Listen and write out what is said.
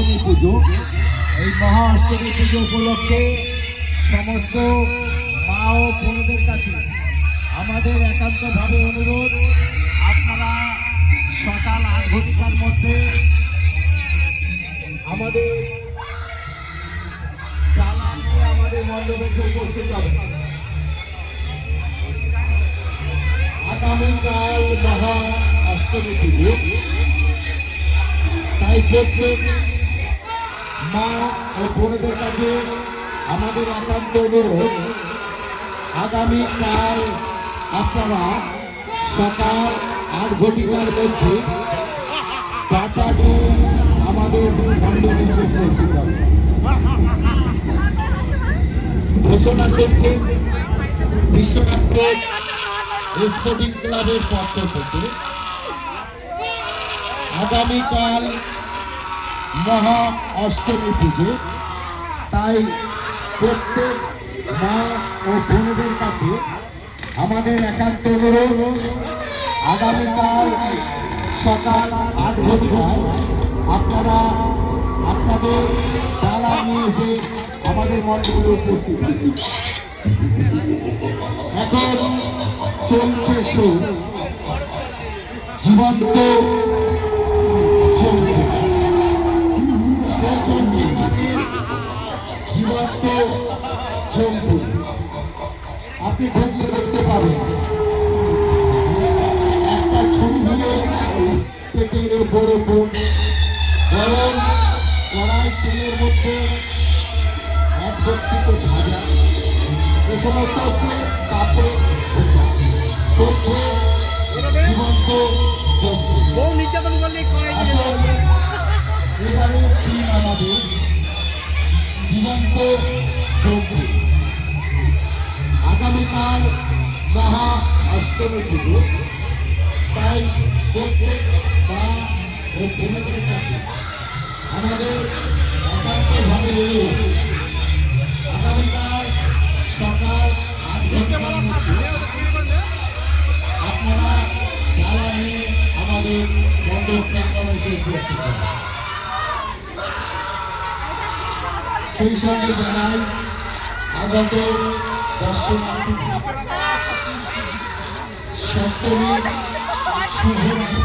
অষ্টমী পুজো। এই মহা অষ্টমী পুজো উপলক্ষে সমস্ত মা ও বোনদের কাছে আমাদের একান্তভাবে অনুরোধ, আপনারা সকাল আট ঘটিকার মধ্যে আমাদের আমাদের মণ্ডপে উপস্থিত হবে আগামীকাল মহা অষ্টমী পুজো। তাই প্রত্যেক মা ও বোনদের কাছে আমাদের একান্ত অনুরোধ আগামীকাল আপনারা সকাল আট ঘটিকার মধ্যে টাটা নিয়ে আমাদের মণ্ডপে এসে উপস্থিত হবে ঘোষণা করছেন বিশ্বনাথ স্পোর্টিং ক্লাবের পক্ষ থেকে। আগামীকাল মহা অষ্টমী পুজো তাই প্রত্যেক মা ও বোনদের কাছে আমাদের একান্ত অনুরোধ, আগামীকাল সকাল আট ঘটিকায় আপনারা আপনাদের ডালা নিয়ে এসে আমাদের মণ্ডপে উপস্থিত। এখন চলছে সুর জীবন্ত জন্তু আপনি ঢুকলে দেখতে পাবেন। একটা ছুরি পেটের ওপর ওপর গরম কড়াই তেলের মধ্যে এক ব্যক্তিকে ভাজা। এ সমস্ত হচ্ছে তাপে চলছে জীবন্ত কড়াই এবারে টিম আমাদের পুজো তাই প্রত্যেক ও বোনদের কাছে আমাদের একান্তভাবে অনুরোধ আগামীকাল সকাল আট মধ্যে আপনারা যারা নিয়ে আমাদের উপস্থিত সেই সঙ্গে জানাই আগত দর্শনার্থী সপ্তমী শুভ